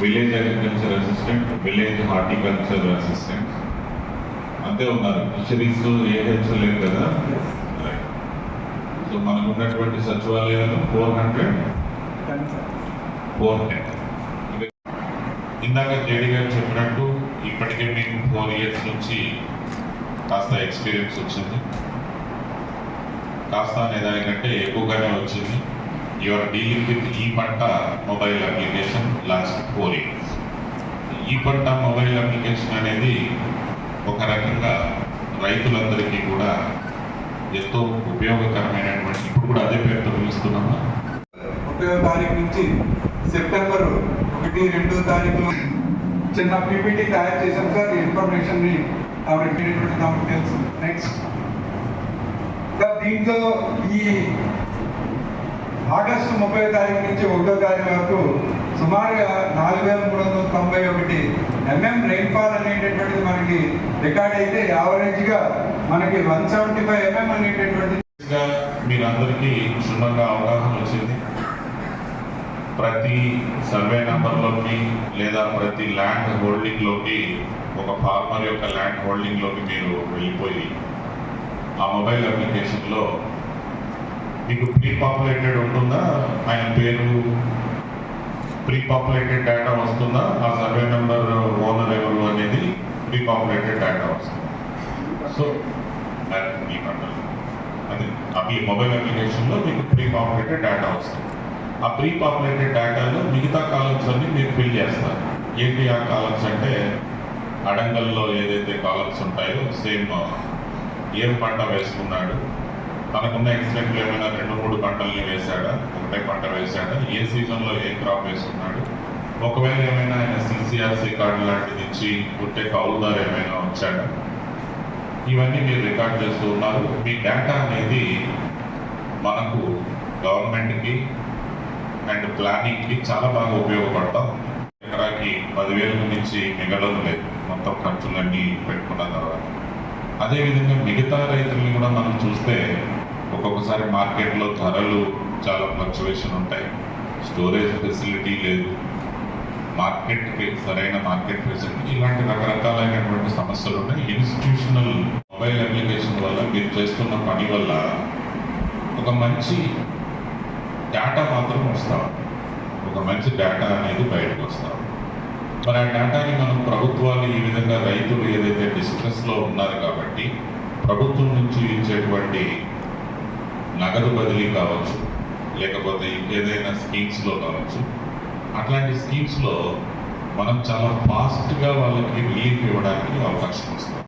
Village agriculture assistant village horticulture assistant. అంతే ఉన్నారు. Fisheries AH లేదు కదా? సో మనకు ఉన్నటువంటి సచివాలయాలు ఫోర్ హండ్రెడ్ ఫోర్ టెన్ ఇందాక జేడీ గారు చెప్పినట్టు ఇప్పటికే మీకు ఫోర్ ఇయర్స్ నుంచి కాస్త ఎక్స్పీరియన్స్ వచ్చింది. కాస్త అనే దానికంటే ఎక్కువగానే వచ్చింది. యువర్ డీలింగ్ విత్ ఈ పంట mobile application last four years ఈ పంట మొబైల్ అప్లికేషన్ అనేది ఒక రకంగా రైతులందరికీ కూడా ఎంతో ఉపయోగకరమైనటువంటి ఇప్పుడు కూడా అదే పేరుతో పిలుస్తున్నామా? ముప్పై తారీఖు నుంచి సెప్టెంబర్ ఒకటి రెండో తారీఖు చిన్న పీపీటీ తయారు చేశాం సార్. ఇన్ఫర్మేషన్ని ఆవిడ తెలుసు. నెక్స్ట్ దీంట్లో ఈ ఆగస్టు ముప్పై తారీఖు నుంచి ఒకటో తారీఖు వరకు సుమారుగా నాలుగు వేల మూడు వందల తొంభై ఒకటి ఎంఎం రెయిన్ఫాల్ అనేటటువంటిది మనకి రికార్డ్ అయితే యావరేజ్గా మనకి వన్ సెవెంటీ ఫైవ్ ఎంఎం అనేటటువంటిది. మీరందరికీ క్షుణ్ణంగా అవగాహన వచ్చింది. ప్రతి సర్వే నెంబర్లోకి లేదా ప్రతి ల్యాండ్ హోల్డింగ్లోకి ఒక ఫార్మర్ యొక్క ల్యాండ్ హోల్డింగ్లోకి మీరు వెళ్ళిపోయి ఆ మొబైల్ అప్లికేషన్లో మీకు ప్రీ పాపులేటెడ్ ఉంటుందా? ఆయన పేరు ప్రీ పాపులేటెడ్ డేటా వస్తుందా? ఆ సర్వే నెంబర్ ఓనర్ ఎవరు అనేది ప్రీ పాపులేటెడ్ డేటా వస్తుంది సో అది మీ అది అవి మొబైల్ అప్లికేషన్లో మీకు ప్రీ పాపులేటెడ్ డేటా వస్తుంది. ఆ ప్రీ పాపులేటెడ్ డేటాలో మిగతా కాలమ్స్ అన్ని మీరు ఫిల్ చేస్తారు. ఏంటి ఆ కాలమ్స్ అంటే అడంగల్లో ఏదైతే కాలమ్స్ ఉంటాయో సేమ్ ఏం పంట వేసుకున్నాడు తనకున్న ఎక్స్టెంట్లు ఏమైనా రెండు మూడు పంటల్ని వేశాడా? ఒకటే పంట వేశాడా? ఏ సీజన్లో ఏ క్రాప్ వేసుకున్నాడు ఒకవేళ ఏమైనా ఆయన సిసిఆర్సీ కార్డు లాంటిది ఇచ్చి పుట్టే కౌలుదారు ఏమైనా వచ్చాడా? ఇవన్నీ మీరు రికార్డ్ చేస్తూ ఉన్నారు. మీ డేటా అనేది మనకు గవర్నమెంట్కి అండ్ ప్లానింగ్కి చాలా బాగా ఉపయోగపడతాం ఎకరాకి పదివేల నుంచి మిగలడం లేదు. మొత్తం ఖర్చులన్నీ పెట్టుకున్న తర్వాత. అదేవిధంగా మిగతా రైతుల్ని కూడా మనం చూస్తే ఒక్కొక్కసారి మార్కెట్లో ధరలు చాలా ఫ్లక్చువేషన్ ఉంటాయి. స్టోరేజ్ ఫెసిలిటీ లేదు. మార్కెట్కి సరైన మార్కెట్ ఫెసిలిటీ ఇలాంటి రకరకాలైనటువంటి సమస్యలు ఉన్నాయి. ఇన్స్టిట్యూషనల్ మొబైల్ అప్లికేషన్ వల్ల మీరు చేస్తున్న పని వల్ల ఒక మంచి డేటా మాత్రం వస్తాం ఒక మంచి డేటా అనేది బయటకు వస్తాం మరి ఆ డేటాని మనం ప్రభుత్వాలు ఈ విధంగా రైతులు ఏదైతే డిస్ట్రెస్లో ఉన్నారు కాబట్టి ప్రభుత్వం నుంచి ఇచ్చేటువంటి నగదు బదిలీ కావచ్చు లేకపోతే ఇంకేదైనా స్కీమ్స్లో కావచ్చు. అట్లాంటి స్కీమ్స్లో మనం చాలా ఫాస్ట్గా వాళ్ళకి రిలీఫ్ ఇవ్వడానికి అవకాశం వస్తుంది.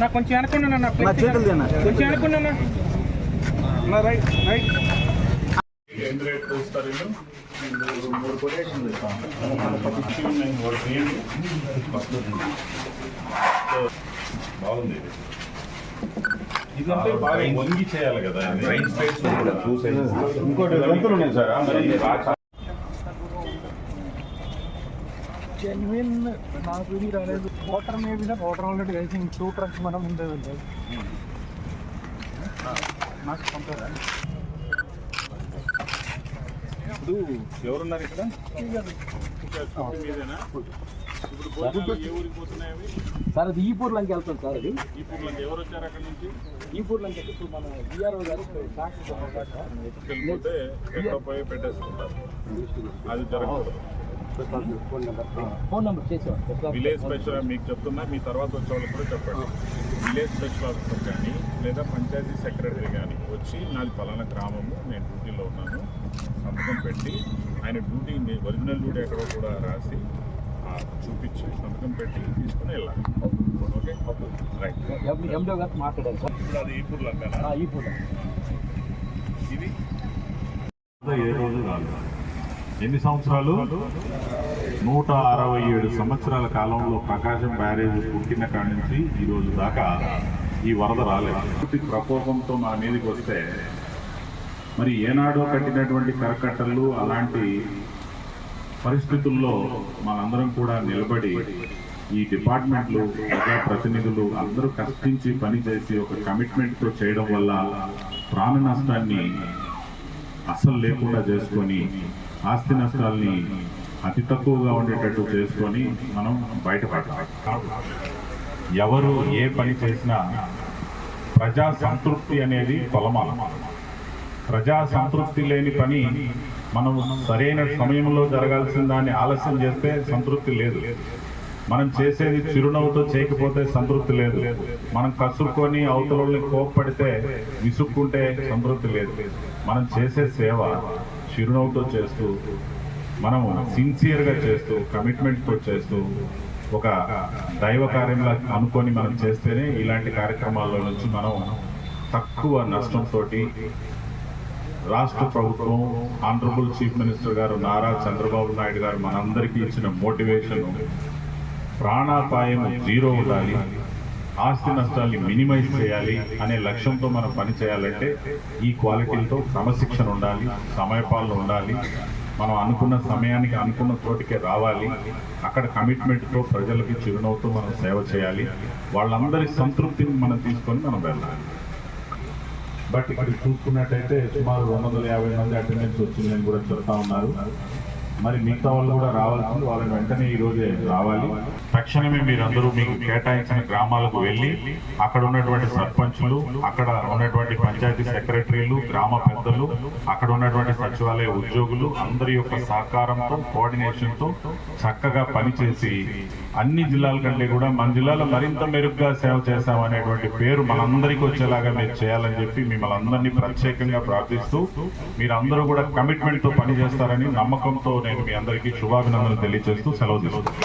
నా కొంచెం అనుకున్నా నా చేతులు తిన్నా. కొంచెం అనుకున్నా నా రైట్ రైట్ చూస్తారు? మూడు కొటేషన్లు బాగుంది ఇది. బాగా వంగి చేయాలి కదా ఇది. ఇంకోటి ఉన్నాయి సార్ జెన్యున్ నాకు ఇది రాలేదు. Water maybe water already I think two trucks మనం ముందే వెళ్ళాలి నాకు పంపారా ఇప్పుడు ఎవరున్నారు ఇక్కడ? సార్ అది ఈపూర్ లంకి వెళ్తాం సార్ అది. ఈ పూర్లంకి ఎవరు వచ్చారు అక్కడ నుంచి? ఈపూర్ లంకి ఇప్పుడు మన విఆర్ఓ గారు పెట్టేసుకుంటారు. అది జరగకూడదు. Phone number. చేసేవాడు. విలేజ్ స్పెషల్ మీకు చెప్తున్నా మీ తర్వాత వచ్చే వాళ్ళకి కూడా చెప్పండి. విలేజ్ స్పెషల్ ఆఫీసర్ కానీ లేదా పంచాయతీ సెక్రటరీ కానీ వచ్చి నాది పలానా గ్రామము నేను డ్యూటీలో ఉన్నాను. సంతకం పెట్టి ఆయన డ్యూటీ ఒరిజినల్ డ్యూటీ ఎక్కడో కూడా రాసి ఆ, చూపించి సంతకం పెట్టి తీసుకుని వెళ్ళాలి. ఓకే? రైట్ ఎండో గారు మాట్లాడారు. సార్ ఇప్పుడు అది ఈ ఇది? ఏ రోజు కాదు ఎన్ని సంవత్సరాలు? నూట అరవై ఏడు సంవత్సరాల కాలంలో ప్రకాశం బ్యారేజ్ పుట్టిన కాడి నుంచి ఈరోజు దాకా ఈ వరద రాలేదు. పూర్తి ప్రకోపంతో మన మీదకి వస్తే మరి ఏనాడో కట్టినటువంటి కరకట్టలు అలాంటి పరిస్థితుల్లో మనందరం కూడా నిలబడి ఈ డిపార్ట్మెంట్లు ప్రజా ప్రతినిధులు అందరూ కష్టించి పనిచేసి ఒక కమిట్మెంట్తో చేయడం వల్ల ప్రాణ నష్టాన్ని అస్సలు లేకుండా చేసుకొని ఆస్తి నష్టాల్ని అతి తక్కువగా ఉండేటట్టు చేసుకొని మనం బయటపడాలి ఎవరు ఏ పని చేసినా ప్రజా సంతృప్తి అనేది కొలమానం ప్రజా సంతృప్తి లేని పని మనం సరైన సమయంలో జరగాల్సిన దాన్ని ఆలస్యం చేస్తే సంతృప్తి లేదు. మనం చేసేది చిరునవ్వుతో చేయకపోతే సంతృప్తి లేదు. మనం కసుక్కొని అవతలని కోప్పడితే విసుక్కుంటే సంతృప్తి లేదు. మనం చేసే సేవ చిరునవ్వుతో చేస్తూ మనం సిన్సియర్గా చేస్తూ కమిట్మెంట్తో చేస్తూ ఒక దైవ కార్యంలా అనుకొని మనం చేస్తేనే ఇలాంటి కార్యక్రమాల్లో నుంచి మనం తక్కువ నష్టంతో రాష్ట్ర ప్రభుత్వం ఆనరబుల్ చీఫ్ మినిస్టర్ గారు నారా చంద్రబాబు నాయుడు గారు మనందరికీ ఇచ్చిన మోటివేషన్ ప్రాణాపాయం జీరో ఉండాలి. ఆస్తి నష్టాల్ని మినిమైజ్ చేయాలి అనే లక్ష్యంతో మనం పని చేయాలంటే ఈ క్వాలిటీలతో క్రమశిక్షణ ఉండాలి సమయపాలన ఉండాలి. మనం అనుకున్న సమయానికి అనుకున్న చోటికే రావాలి. అక్కడ కమిట్మెంట్తో ప్రజలకి చిరునవ్వుతో మనం సేవ చేయాలి. వాళ్ళందరి సంతృప్తిని మనం తీసుకొని మనం వెళ్ళాలి. బట్ ఇక్కడ చూసుకున్నట్టయితే సుమారు రెండు వందల యాభై మంది అటెండెన్స్ వచ్చిందని కూడా చెప్తా ఉన్నారు. మరి మిగతా వాళ్ళు కూడా రావాల్సింది వాళ్ళని వెంటనే ఈ రోజే రావాలి. తక్షణమే మీరందరూ మీకు కేటాయించిన గ్రామాలకు వెళ్ళి అక్కడ ఉన్నటువంటి సర్పంచులు అక్కడ ఉన్నటువంటి పంచాయతీ సెక్రటరీలు గ్రామ పెద్దలు అక్కడ ఉన్నటువంటి సచివాలయ ఉద్యోగులు అందరి యొక్క సహకారంతో కోఆర్డినేషన్తో చక్కగా పనిచేసి అన్ని జిల్లాల కంటే కూడా మన జిల్లాలో మరింత మెరుగ్గా సేవ చేశామనేటువంటి పేరు మనందరికీ వచ్చేలాగా మీరు చేయాలని చెప్పి మిమ్మల్ని అందరినీ ప్రత్యేకంగా ప్రార్థిస్తూ మీరందరూ కూడా కమిట్మెంట్తో పనిచేస్తారని నమ్మకంతో నేను మీ అందరికీ శుభాభినందనలు తెలియజేస్తూ సెలవు తీసుకుంటాను